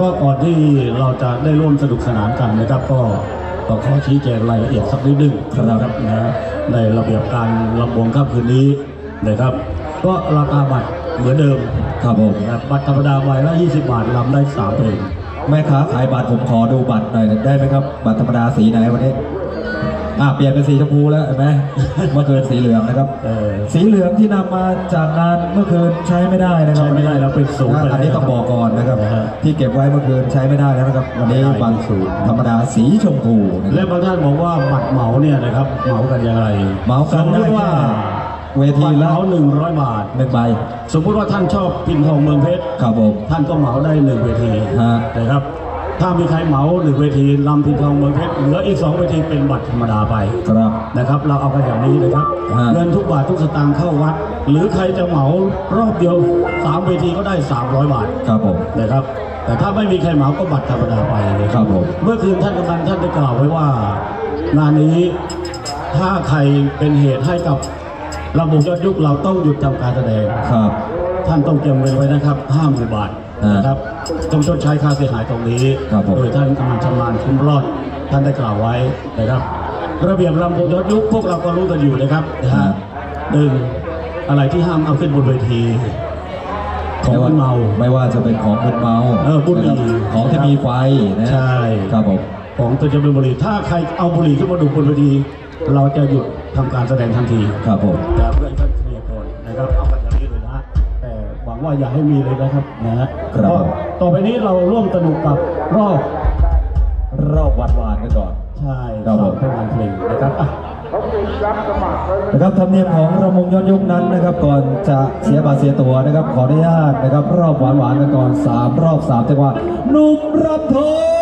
ก็ก่อนที่เราจะได้ร่วมสนุกสนานกันนะครับ ก็ก็ขอชี้แจงรายละเอียดสักนิดหนึงนะครับนะในระเบียบการลำวงค่ำคืนนี้นะครับ ก็ราคาบัตรเหมือนเดิมครับผมนะครับบัตรธรรมดาใบละ 20 บาทลำได้3เพลงแม่ค้าขายบัตรผมขอดูบัตรหน่อยได้ไหมครับ บัตรธรรมดาสีไหนวันนี้ อ่าเปลี่ยนเป็นสีชมพูแล้วเห็นไหม เมื่อคืนสีเหลืองนะครับ เออ สีเหลืองที่นำมาจากงานเมื่อคืนใช้ไม่ได้นะครับใช้ไม่ได้แล้วเป็นศูนย์ไปแล้วอันนี้ต้องบอกก่อนนะครับ นะฮะที่เก็บไว้เมื่อคืนใช้ไม่ได้แล้วนะครับ วันนี้ไม่ได้บัตรศูนย์ธรรมดาสีชมพูนะคและรับ บางท่านบอกว่าบัตรเหมาเนี่ยนะครับเหมากันอย่างไรเหมากันสมมได้ติว่าแค่เวทีบัตรเหละมาหนึ่งร้อยบาท หนึ่งใบสมมุติว่าท่านชอบพินทองเมืองเพชร ครับผม ท่านก็เหมาได้หนึ่งเวทีฮะนะครับ ถ้ามีใครเหมาหนึ่งเวทีลำพินทองเมืองเพชรเหลืออีกสองเวทีเป็นบัตรธรรมดาไปครับ นะครับ เราเอากันอย่างนี้นะครับ ฮะ เงินทุกบาททุกสตางค์เข้าวัด หรือใครจะเหมารอบเดียวสามเวทีก็ได้ 300 บาทครับผม นะครับ แต่ถ้าไม่มีใครเหมาก็บัตรธรรมดาไปนะคครัรับบผม เมื่อคืนท่านกำนันท่านได้กล่าวไว้ว่า งานนี้ถ้าใครเป็นเหตุให้กับระบบยอดยุคเราต้องหยุดทำการแสดง ครับ ท่านต้องเตรียมเงินไว้นะครับห้าหมื่นบาทอ่า นนะครับต้องชดใช้ค่าเสียหายตรงนี้ ครับผม โดยท่านกำนันชำนาญคุ้มรอดท่านได้กล่าวไว้นะครับ ระเบียบลำโพงยอดยุคพวกเราก็รู้กันอยู่นะครับนะฮะหนึ่งอะไรที่ห้ามเอาขึ้นบนเวที ของมึนเมา ไม่ว่าจะเป็นของมึนเมาเออบุหรี่นะครับของที่มีไฟนะใช่ ครับผม ของตัวจะเป็นบุหรี่ถ้าใครเอาบุหรี่ขึ้นมาดูบนเวที เราจะหยุดทำการแสดงทันทีครับผม นะครับเพื่อให้ท่านเคลียร์ก่อนนะครับ วังว่าอย่าให้มีเลยนะครับนะฮะครับก็ต่อไปนี้เราร่วมสนุกกับรอบรอบวัดวานกันก่อน ใช่ครับผมสามเพลงเพลงนะครับอะ นะครับธรรมเนียมของระมงย้อนยุคนั้นนะครับ ก่อนจะเสียบาทเสียตัวนะครับ ขออนุญาตนะครับ รอบหวานหวานๆกันก่อนสามรอบสามจังหวะหนุ่มรับทน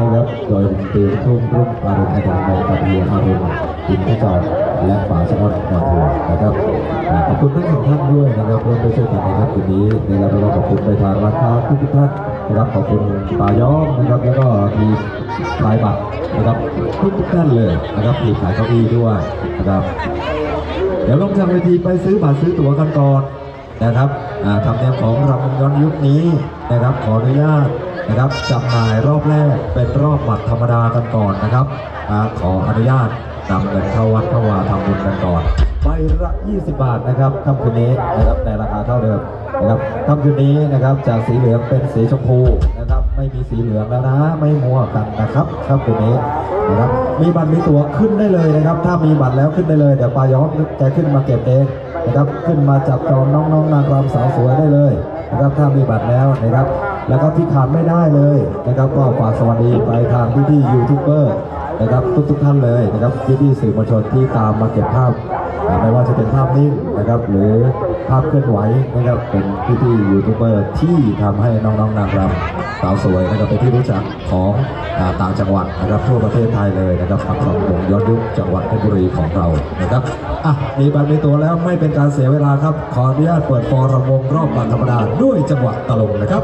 นะครับโดยวงดนตรีทุ่งรุ่งอรุณไอดอลในกับเฮียอรุณอินทจรและป๋าชะอนมาทัวนะครับขอบคุณทั้งสองท่านด้วยนะครับร่วมด้วยช่วยกันนะครับคืนนี้นะครับแล้วก็ขอบคุณไปทางร้านค้าทุกท่านนะครับขอบคุณป่าย้อมนะครับแล้วก็มีขายบัตรนะครับทุกท่านเลยนะครับมีขายเก้าอี้ด้วยนะครับเดี๋ยวลงจากเวทีไปซื้อบัตรซื้อตั๋วกันก่อนนะครับทำเนียมของรำย้อนยุคนี้นะครับขออนุญาต นะครับจำหน่ายรอบแรกเป็นรอบบัตรธรรมดากันก่อนนะครับขออนุญาตนำเงินเข้าวัดเข้าวาทำบุญกันก่อนใบละ 20 บาทนะครับค่ำคืนนี้นะครับในราคาเท่าเดิมนะครับค่ำคืนนี้นะครับจากสีเหลืองเป็นสีชมพูนะครับไม่มีสีเหลืองแล้วนะไม่มัวกันนะครับค่ำคืนนี้นะครับมีบัตรมีตั๋วขึ้นได้เลยนะครับ ถ้ามีบัตรแล้วขึ้นได้เลยเดี๋ยวปาย้อมแกขึ้นมาเก็บเองนะครับขึ้นมาจับจองน้องๆนางรำสาวสวยได้เลยนะครับถ้ามีบัตรแล้วนะครับ แล้วก็ที่ขาดไม่ได้เลยนะครับก็ฝากสวัสดีไปทางพี่ๆยูทูบเบอร์นะครับทุกๆท่านเลยนะครับพี่ๆสื่อมวลชนที่ตามมาเก็บภาพไม่ว่าจะเป็นภาพนิ่งนะครับ หรือภาพเคลื่อนไหวนะครับเป็นพี่ๆยูทูบเบอร์ที่ทำให้น้องๆนางรำสาวสวยนะครับเป็นที่รู้จักของต่างจังหวัดนะครับทั่วประเทศไทยเลยนะครับกับรำวงย้อนยุคจังหวัดเพชรบุรีของเรานะครับอะมีบัตรมีตัวแล้วไม่เป็นการเสียเวลาครับ ขออนุญาตเปิดฟอร์รำวงรอบบัตรธรรมดาด้วยจังหวะตลกนะครับ